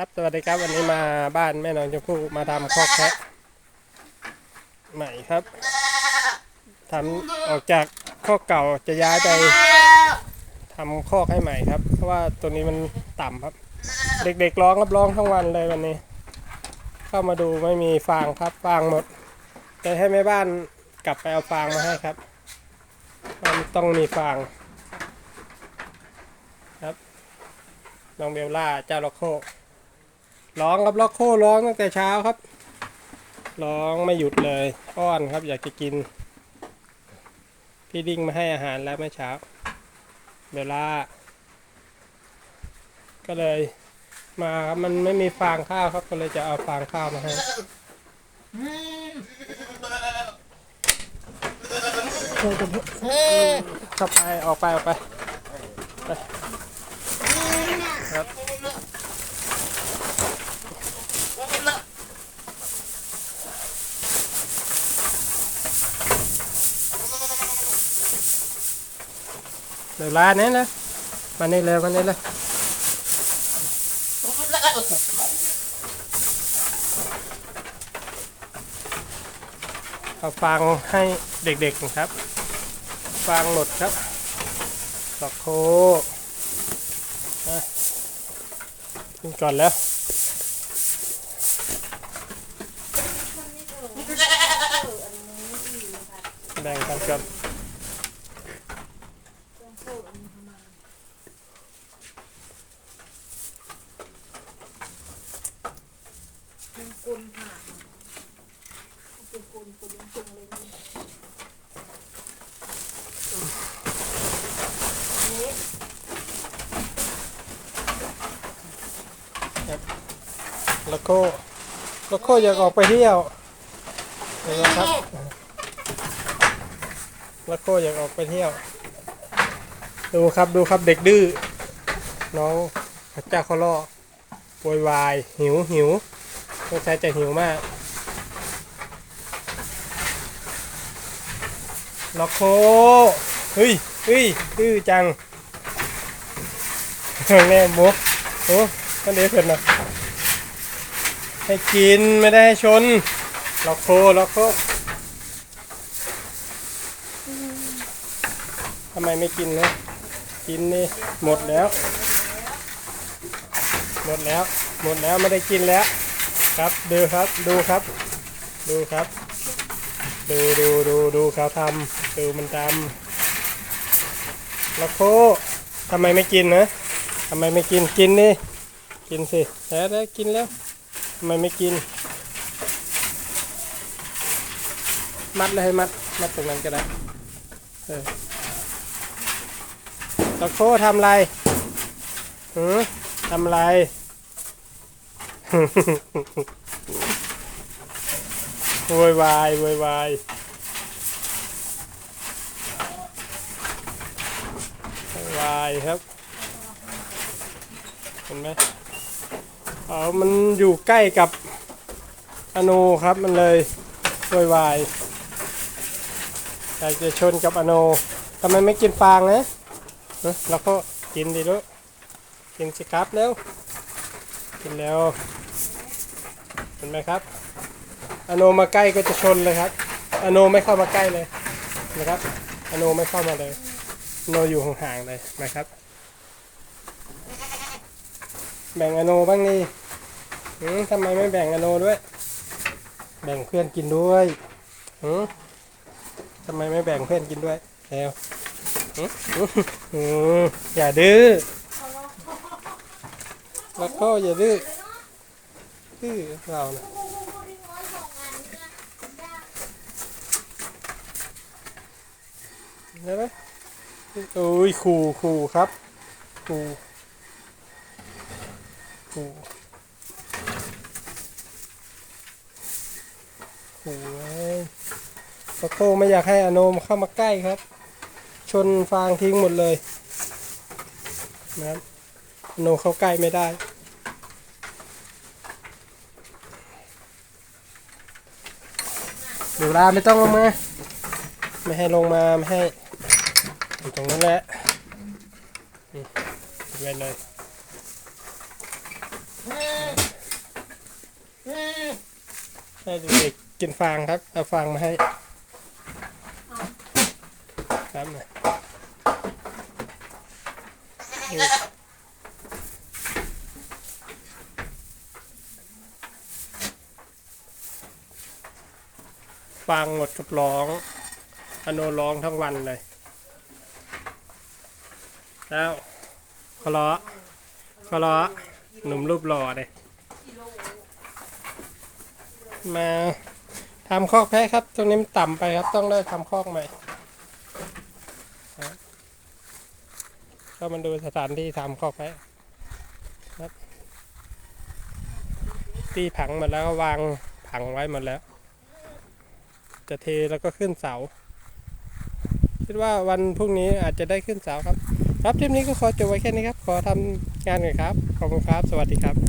ครับสวัสดีครับวันนี้มาบ้านแม่น้องชมพู่มาทำคอกแพะใหม่ครับทำออกจากคอกเก่าจะย้ายไปทำคอกให้ใหม่ครับ เพราะว่าตัวนี้มันต่ำครับ เด็กๆร้องรับร้องทั้งวันเลยวันนี้ เข้ามาดูไม่มีฟางครับฟางหมดจะให้แม่บ้านกลับไปเอาฟางมาให้ครับ มันต้องมีฟางครับน้องเบลล่าเจ้าล็อกโค ร้องครับล็อกโคร้องตั้งแต่เช้าครับ ร้องไม่หยุดเลยอ้อนครับอยากจะกิน พี่ดิ้งมาให้อาหารแล้วเมื่อเช้าเวลล่าก็เลยมาครับมันไม่มีฟางข้าวครับก็เลยจะเอาฟางข้าวมาให้เข้าไปออกไปออกไปไปครับ เดี๋ยวลาเนี้ยนะมานี่เลยมานี่เลยเอาฟางให้เด็กๆนะครับ ฟางหมดครับดอกโคอะกินก่อนแล้วแบ่งกันครับ กุลค่ะกุลกุลกุลกุลเลยนี่ แล้วก็แล้วก็อยากออกไปเที่ยวเห็นไหมครับ แล้วก็อยากออกไปเที่ยว ดูครับดูครับเด็กดื้อ น้องพระเจ้าเขาล่อโวยวาย หิวหิวต้องใช้จะหิวมากล็อกโคเฮ้ยเฮ้ยดื้อจังแง่มุกโอ้มันเด็กเผ็ดนะ ให้กินไม่ได้ให้ชนล็อกโคล็อกโคทำไมไม่กินนะกินนี่หมดแล้ว หมดแล้ว หมดแล้วไม่ได้กินแล้ว ครับดูครับดูครับ ดูครับ ดูดูดูดูเขาทำดูมันทำล็อกโคทำไมไม่กินนะทำไมไม่กินกินนี่กินสิแล้วแล้วกินแล้ว ทำไมไม่กิน มัดเลยให้มัด มัดตรงนั้นก็ได้เออตะโคทำไรหือทำไรโวยวายโวยวายโวยวายครับ เห็นไหม เออมันอยู่ใกล้กับอโนครับมันเลยโวยวายอยากจะชนกับอโนทำไมไม่กินฟางนะเราก็กินดิลูกกินสิครับเร็วกินแล้วเห็นไหมครับ อโนมาใกล้ก็จะชนเลยครับ อโนไม่เข้ามาใกล้เลยนะครับ อโนไม่เข้ามาเลย อโนอยู่ห่างๆเลยนะครับ แบ่งอโนบ้างนี่หืมทำไมไม่แบ่งอโนด้วย แบ่งเพื่อนกินด้วยหืมทำไมไม่แบ่งเพื่อนกินด้วยแล้วหืมอย่าดื้อแล้วก็อย่าดื้อดื้อเรานะได้ไหมโอ้ยขู่ขู่ครับขู่ โอ้โหโอ้ยปะโคไม่อยากให้อโนมเข้ามาใกล้ครับ ชนฟางทิ้งหมดเลยนะครับอโนเข้าใกล้ไม่ได้ เดี๋ยวลาไม่ต้องลงมา ไม่ให้ลงมาไม่ให้อยู่ตรงนั้นแหละนี่ไว้เลย ให้เด็กกินฟางครับ เอาฟางมาให้ ครับนะฟางหมดกับร้องอโนร้องทั้งวันเลย แล้วขอล้อขอล้อ หนุ่มรูปหล่อเลยมาทำคอกแพะครับ ตรงนี้มันต่ำไปครับ ต้องได้ทำคอกใหม่ครับก็มาดูสถานที่ทำคอกแพะครับตีผังหมดแล้วก็วางผังไว้หมดแล้ว จะเทแล้วก็ขึ้นเสา คิดว่าวันพรุ่งนี้อาจจะได้ขึ้นเสาครับ ครับคลิปนี้ก็ขอจบไว้แค่นี้ครับ ขอทำงานหน่อยครับ ขอบคุณครับ สวัสดีครับ